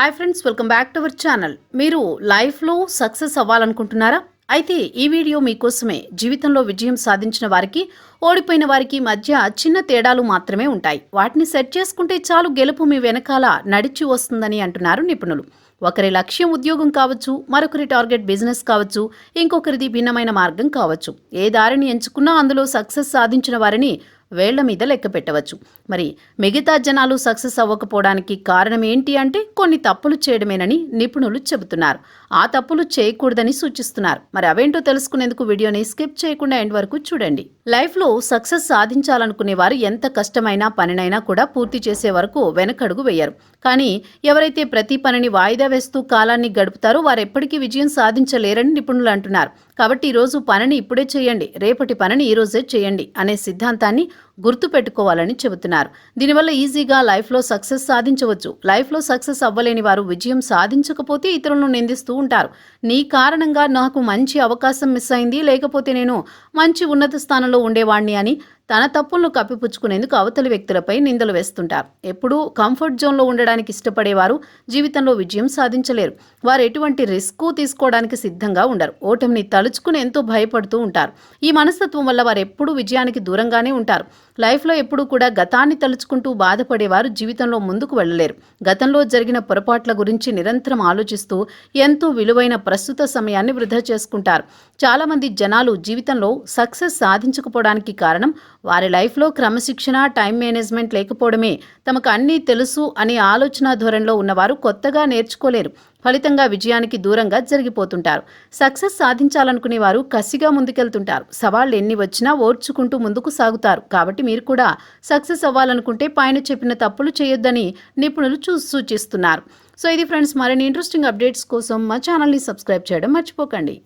Hi friends welcome back to our channel మీరు లైఫ్లో success అవ్వాలనుకుంటున్నారా? అయితే ఈ వీడియో మీకోసమే జీవితంలో విజయం సాధించిన వారికి ఓడిపోయిన వారికి మధ్య చిన్న తేడాలు మాత్రమే ఉంటాయి. వాటిని సెట్ చేసుకుంటే చాలు గెలుపు మీ వెనకాల నడిచి వస్తుందని అంటున్నారు నిపుణులు. ఒకరి లక్ష్యం ఉద్యోగం కావచ్చు మరొకరి టార్గెట్ బిజినెస్ కావచ్చు ఇంకొకరిది భిన్నమైన మార్గం కావచ్చు. ఏ దారిని ఎంచుకున్నా అందులో సక్సెస్ సాధించిన వారిని వేళ్ళ మీద లెక్క పెట్టవచ్చు. మరి మిగతా జనాలు సక్సెస్ అవ్వకపోవడానికి కారణం ఏంటి అంటే కొన్ని తప్పులు చేయడమేనని నిపుణులు చెబుతున్నారు. ఆ తప్పులు చేయకూడదని సూచిస్తున్నారు. మరి అవేంటో తెలుసుకునేందుకు వీడియోని స్కిప్ చేయకుండా ఎండ్ వరకు చూడండి. లైఫ్లో సక్సెస్ సాధించాలనుకునే వారు ఎంత కష్టమైన పనినైనా కూడా పూర్తి చేసే వరకు వెనకడుగు వేయరు. కానీ ఎవరైతే ప్రతి పనిని వాయిదా వేస్తూ కాలాన్ని గడుపుతారో వారు ఎప్పటికీ విజయం సాధించలేరని నిపుణులు అంటున్నారు. కాబట్టి ఈరోజు పనిని ఇప్పుడే చేయండి. రేపటి పనిని ఈరోజే చేయండి అనే సిద్ధాంతాన్ని గుర్తు పెట్టుకోవాలని చెబుతున్నారు. దీనివల్ల ఈజీగా లైఫ్లో సక్సెస్ సాధించవచ్చు. లైఫ్లో సక్సెస్ అవ్వలేని వారు విజయం సాధించకపోతే ఇతరులను నిందిస్తూ ఉంటారు. నీ కారణంగా నాకు మంచి అవకాశం మిస్ అయింది. లేకపోతే నేను మంచి ఉన్నత స్థానంలో ఉండేవాణ్ణి అని తన తప్పులను కప్పిపుచ్చుకునేందుకు అవతలి వ్యక్తులపై నిందలు వేస్తుంటారు. ఎప్పుడూ కంఫర్ట్ జోన్లో ఉండడానికి ఇష్టపడేవారు జీవితంలో విజయం సాధించలేరు. వారు ఎటువంటి రిస్క్ తీసుకోవడానికి సిద్ధంగా ఉండరు. ఓటమిని తలుచుకుని ఎంతో భయపడుతూ ఉంటారు. ఈ మనస్తత్వం వల్ల వారు ఎప్పుడూ విజయానికి దూరంగానే ఉంటారు. లైఫ్లో ఎప్పుడూ కూడా గతాన్ని తలుచుకుంటూ బాధపడేవారు జీవితంలో ముందుకు వెళ్ళలేరు. గతంలో జరిగిన పొరపాట్ల గురించి నిరంతరం ఆలోచిస్తూ ఎంతో విలువైన ప్రస్తుత సమయాన్ని వృధా చేసుకుంటారు. చాలామంది జనాలు జీవితంలో సక్సెస్ సాధించకపోవడానికి కారణం వారి లైఫ్లో క్రమశిక్షణ టైం మేనేజ్మెంట్ లేకపోవడమే తమకు అన్నీ తెలుసు అనే ఆలోచన ధోరణిలో ఉన్నవారు కొత్తగా నేర్చుకోలేరు. ఫలితంగా విజయానికి దూరంగా జరిగిపోతుంటారు. సక్సెస్ సాధించాలనుకునే వారు కసిగా ముందుకెళ్తుంటారు. సవాళ్ళు ఎన్ని వచ్చినా ఓర్చుకుంటూ ముందుకు సాగుతారు. కాబట్టి మీరు కూడా సక్సెస్ అవ్వాలనుకుంటే పైన చెప్పిన తప్పులు చేయొద్దని నిపుణులు చూ సూచిస్తున్నారు. సో ఇది ఫ్రెండ్స్ మరిన్ని ఇంట్రెస్టింగ్ అప్డేట్స్ కోసం మా ఛానల్ని సబ్స్క్రైబ్ చేయడం మర్చిపోకండి.